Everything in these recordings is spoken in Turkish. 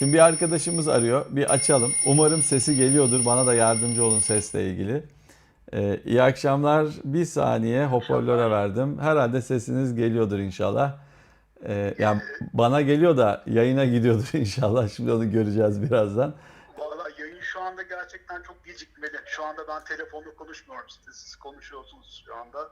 Şimdi bir arkadaşımız arıyor. Bir açalım. Umarım sesi geliyordur. Bana da yardımcı olun sesle ilgili. Ee, iyi akşamlar. Bir saniye hoparlöre verdim. Herhalde sesiniz geliyordur inşallah. Ee, yani bana geliyor da yayına gidiyordur inşallah. Şimdi onu göreceğiz birazdan. Valla yayın şu anda gerçekten çok gecikmeli. Şu anda ben telefonda konuşmuyorum. Siz konuşuyorsunuz şu anda.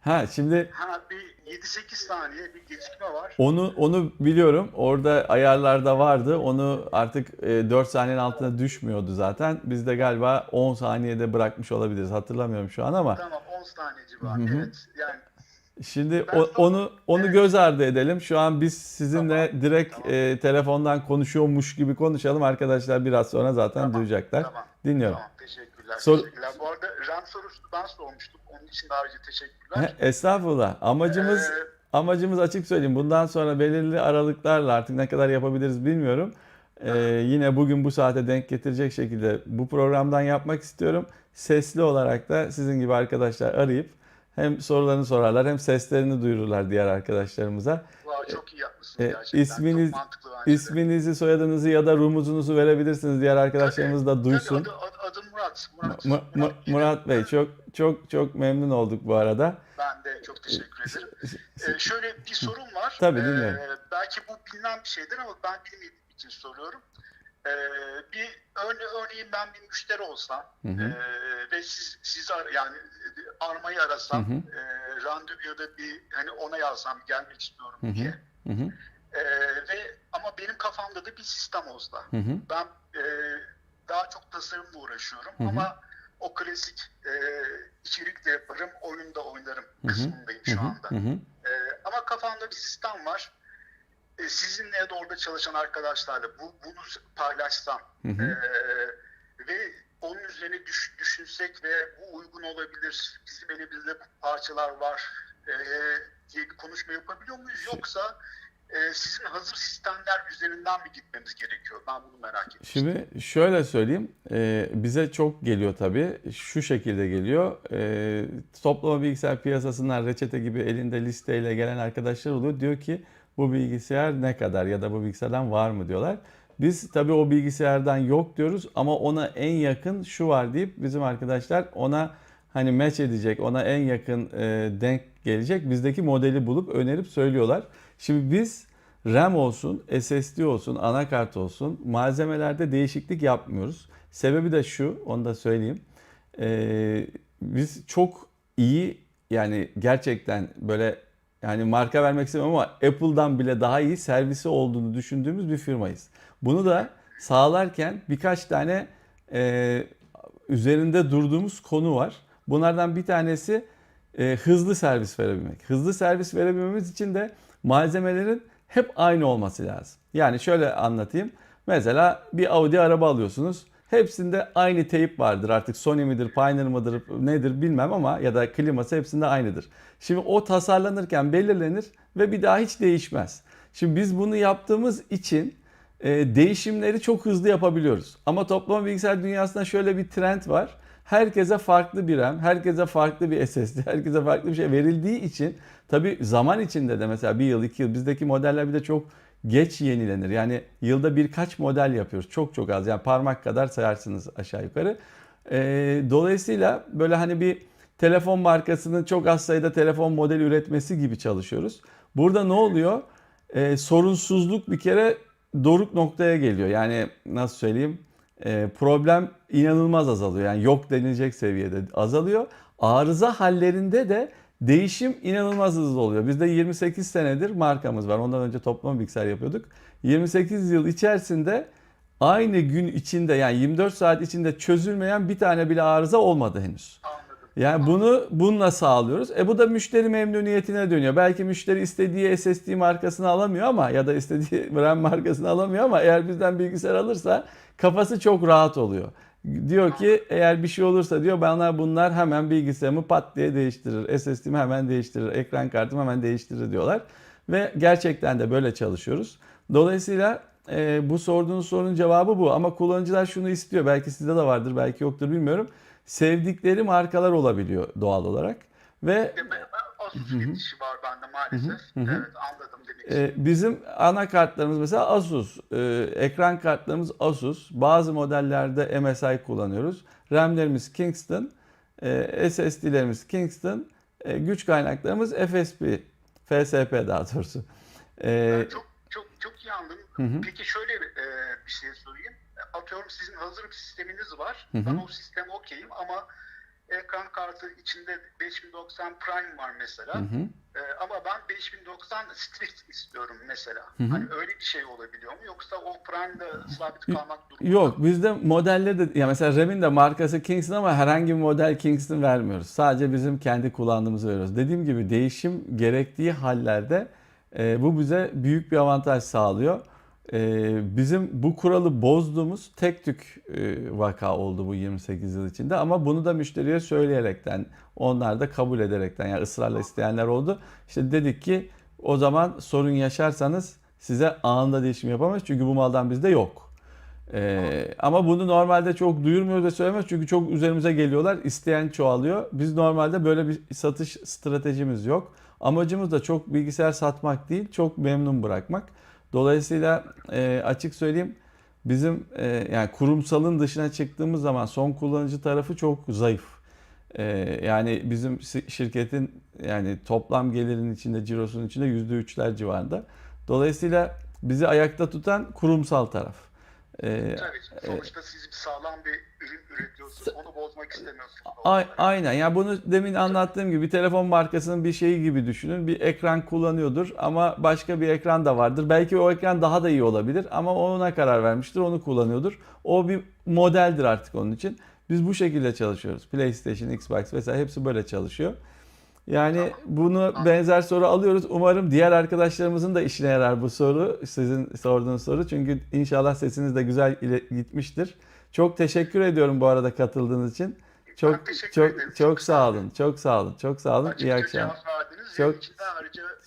Ha şimdi Ha bir 7-8 saniye bir gecikme var. onu onu biliyorum. Orada ayarlarda vardı. Onu artık e, 4 saniyenin altına düşmüyordu zaten. Biz de galiba 10 saniyede bırakmış olabiliriz. Hatırlamıyorum şu an ama. Tamam 10 saniye civarı. Evet. Yani Şimdi Ben o- son- onu onu Evet. göz ardı edelim. Şu an biz sizinle Tamam, direkt tamam. e, telefondan konuşuyormuş gibi konuşalım. Arkadaşlar biraz sonra zaten Tamam, duyacaklar. tamam. Dinliyorum. Tamam teşekkürler. Sor- teşekkürler. Bu arada rant sorusunu ben sormuştum. Onun için ayrıca He, teşekkürler. Estağfurullah. Amacımız Ee, amacımız açık söyleyeyim. Bundan sonra belirli aralıklarla artık ne kadar yapabiliriz bilmiyorum. E, yine bugün bu saate denk getirecek şekilde bu programdan yapmak istiyorum. Sesli olarak da sizin gibi arkadaşlar arayıp hem sorularını sorarlar hem seslerini duyururlar diğer arkadaşlarımıza. vay, çok iyi yapmışsınız e, gerçekten. isminiz-. İsminizi, soyadınızı ya da rumuzunuzu verebilirsiniz. Diğer arkadaşlarımız da duysun. Tabii, adı, adı, adım Murat. Murat, Mu- Mu- Murat Bey çok çok çok memnun olduk bu arada. Ben de çok teşekkür ederim. Ee, şöyle bir sorum var. Tabii, dinliyorum. Ee, belki bu bilinen bir şeydir ama ben bilmediğim için soruyorum. Ee, bir örne örneğin ben bir müşteri olsam Hı hı. ee, ve siz siz ar- yani e, armayı arasam Hı hı. ee, randevu ya da bir hani ona yazsam gelmek istiyorum Hı hı. diye. Hı hı, Ee, ve ama benim kafamda da bir sistem olsa. hı hı, Ben e, tasarımla uğraşıyorum Hı hı. ama o klasik e, içerik de yaparım, oyun da oynarım hı. kısmındayım hı şu anda. hı hı. E, ama kafamda bir sistem var. E, sizinle ya da orada çalışan arkadaşlarla bu, bunu paylaşsam Hı hı. e, ve onun üzerine düş- düşünsek ve bu uygun olabilir, bizim elimizde parçalar var e, diye bir konuşma yapabiliyor muyuz? Yoksa e, sizin hazır sistemler üzerinden mi gitmemiz gerekiyor? Ben bunu merak ettim. Şimdi şöyle söyleyeyim. e, bize çok geliyor tabii. Şu şekilde geliyor. E, toplama bilgisayar piyasasından reçete gibi elinde listeyle gelen arkadaşlar oluyor. Diyor ki bu bilgisayar ne kadar ya da bu bilgisayardan var mı diyorlar. Biz tabii o bilgisayardan yok diyoruz ama ona en yakın şu var deyip bizim arkadaşlar ona hani match edecek, ona en yakın e, denk gelecek bizdeki modeli bulup önerip söylüyorlar. Şimdi biz RAM olsun, SSD olsun, anakart olsun malzemelerde değişiklik yapmıyoruz. Sebebi de şu, onu da söyleyeyim. Ee, biz çok iyi yani gerçekten böyle yani marka vermek istemiyorum ama Apple'dan bile daha iyi servisi olduğunu düşündüğümüz bir firmayız. Bunu da sağlarken birkaç tane e, üzerinde durduğumuz konu var. Bunlardan bir tanesi e, hızlı servis verebilmek. Hızlı servis verebilmemiz için de malzemelerin hep aynı olması lazım. Yani şöyle anlatayım. Mesela bir Audi araba alıyorsunuz. Hepsinde aynı teyip vardır. Artık Sony midir, Pioneer mıdır, nedir bilmem ama ya da kliması hepsinde aynıdır. Şimdi o tasarlanırken belirlenir ve bir daha hiç değişmez. Şimdi biz bunu yaptığımız için e, değişimleri çok hızlı yapabiliyoruz. Ama toplama bilgisayar dünyasında şöyle bir trend var. Herkese farklı bir RAM, herkese farklı bir SSD, herkese farklı bir şey verildiği için tabi zaman içinde de mesela bir yıl, iki yıl bizdeki modeller bir de çok geç yenilenir. Yani yılda birkaç model yapıyoruz. Çok çok az. Yani parmak kadar sayarsınız aşağı yukarı. E, dolayısıyla böyle hani bir telefon markasının çok az sayıda telefon modeli üretmesi gibi çalışıyoruz. Burada ne oluyor? E, sorunsuzluk bir kere doruk noktaya geliyor. Yani nasıl söyleyeyim? E, problem inanılmaz azalıyor. Yani yok denilecek seviyede azalıyor. Arıza hallerinde de değişim inanılmaz hızlı oluyor. Bizde 28 senedir markamız var. Ondan önce toplama bilgisayar yapıyorduk. 28 yıl içerisinde aynı gün içinde yani 24 saat içinde çözülmeyen bir tane bile arıza olmadı henüz. Yani bunu bununla sağlıyoruz. E bu da müşteri memnuniyetine dönüyor. Belki müşteri istediği SSD markasını alamıyor ama ya da istediği RAM markasını alamıyor ama eğer bizden bilgisayar alırsa kafası çok rahat oluyor. Diyor ki eğer bir şey olursa diyor bana bunlar hemen bilgisayarımı pat diye değiştirir. SSD'mi hemen değiştirir. Ekran kartımı hemen değiştirir diyorlar. Ve gerçekten de böyle çalışıyoruz. Dolayısıyla e, bu sorduğunuz sorunun cevabı bu. Ama kullanıcılar şunu istiyor. Belki sizde de vardır, belki yoktur bilmiyorum. Sevdikleri markalar olabiliyor doğal olarak. Ve Asus var bende maalesef. Hı hı. Evet anladım demek. Ee, bizim anakartlarımız mesela Asus. Ee, ekran kartlarımız Asus. Bazı modellerde MSI kullanıyoruz. RAM'lerimiz Kingston. e, SSD'lerimiz Kingston. e, güç kaynaklarımız FSP. FSP daha doğrusu. Ee, çok çok çok iyi anladım. Peki şöyle e, bir şey sorayım. Atıyorum sizin hazır bir sisteminiz var. Hı hı. Ben o sisteme okeyim ama ekran kartı içinde 5090 Prime var mesela. hı hı. E, ama ben 5090 strict istiyorum mesela. Hı hı. Hani öyle bir şey olabiliyor mu? Yoksa o Prime'da sabit kalmak durumunda Yok bizde modelle de ya mesela RAM'in de markası Kingston ama herhangi bir model Kingston vermiyoruz. Sadece bizim kendi kullandığımızı veriyoruz. Dediğim gibi değişim gerektiği hallerde e, bu bize büyük bir avantaj sağlıyor. E, bizim bu kuralı bozduğumuz tek tük e, vaka oldu bu 28 yıl içinde ama bunu da müşteriye söyleyerekten onlar da kabul ederekten yani ısrarla isteyenler oldu. İşte dedik ki o zaman sorun yaşarsanız size anında değişim yapamayız çünkü bu maldan bizde yok. Ee, ama bunu normalde çok duyurmuyoruz ve söylemiyoruz çünkü çok üzerimize geliyorlar. İsteyen çoğalıyor. Biz normalde böyle bir satış stratejimiz yok. Amacımız da çok bilgisayar satmak değil, çok memnun bırakmak. Dolayısıyla e, açık söyleyeyim bizim e, yani kurumsalın dışına çıktığımız zaman son kullanıcı tarafı çok zayıf. E, yani bizim şirketin yani toplam gelirin içinde, cirosunun içinde %3'ler civarında. Dolayısıyla bizi ayakta tutan kurumsal taraf. E, Tabii. Sonuçta siz bir sağlam bir ürün üretiyorsunuz. Onu bozmak istemiyorsunuz. A- Aynen. Yani bunu demin anlattığım gibi bir telefon markasının bir şeyi gibi düşünün. Bir ekran kullanıyordur ama başka bir ekran da vardır. Belki o ekran daha da iyi olabilir ama ona karar vermiştir, onu kullanıyordur. O bir modeldir artık onun için. Biz bu şekilde çalışıyoruz. PlayStation, Xbox vesaire hepsi böyle çalışıyor. Yani bunu benzer soru alıyoruz. Umarım diğer arkadaşlarımızın da işine yarar bu soru. Sizin sorduğunuz soru. Çünkü inşallah sesiniz de güzel gitmiştir. Çok teşekkür ediyorum bu arada katıldığınız için. Çok çok çok Çok sağ olun. Çok sağ olun. Çok sağ olun. İyi Açıkça akşamlar. cevap verdiniz. Çok-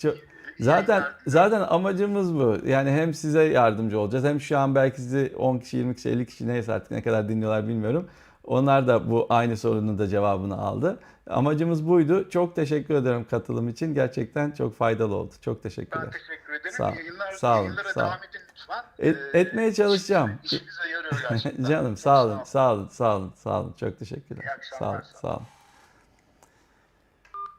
Çok, iyi- Zaten zaten amacımız bu. Yani hem size yardımcı olacağız hem şu an belki sizi 10 kişi, 20 kişi, 50 kişi neyse artık ne kadar dinliyorlar bilmiyorum. Onlar da bu aynı sorunun da cevabını aldı. Amacımız buydu. Çok teşekkür ederim katılım için. Gerçekten çok faydalı oldu. Çok teşekkürler. Ben teşekkür ederim. Sağ. Yayınlar, Sağ olun, sağ olun. devam edin lütfen. Et- Ee, etmeye çalışacağım. İşinize yarıyor. Canım sağ olun, sağ olun, sağ olun, sağ olun. Çok teşekkürler. Sağ olun, sağ sağ olun.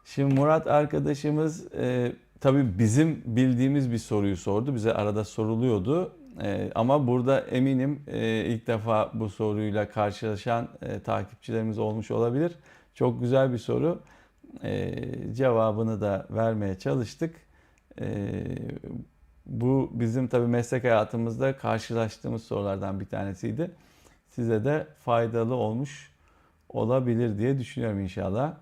Şimdi Murat arkadaşımız e, tabii bizim bildiğimiz bir soruyu sordu. Bize arada soruluyordu. E, ama burada eminim e, ilk defa bu soruyla karşılaşan e, takipçilerimiz olmuş olabilir. Çok güzel bir soru. E, cevabını da vermeye çalıştık. E, bu bizim tabii meslek hayatımızda karşılaştığımız sorulardan bir tanesiydi. Size de faydalı olmuş olabilir diye düşünüyorum inşallah.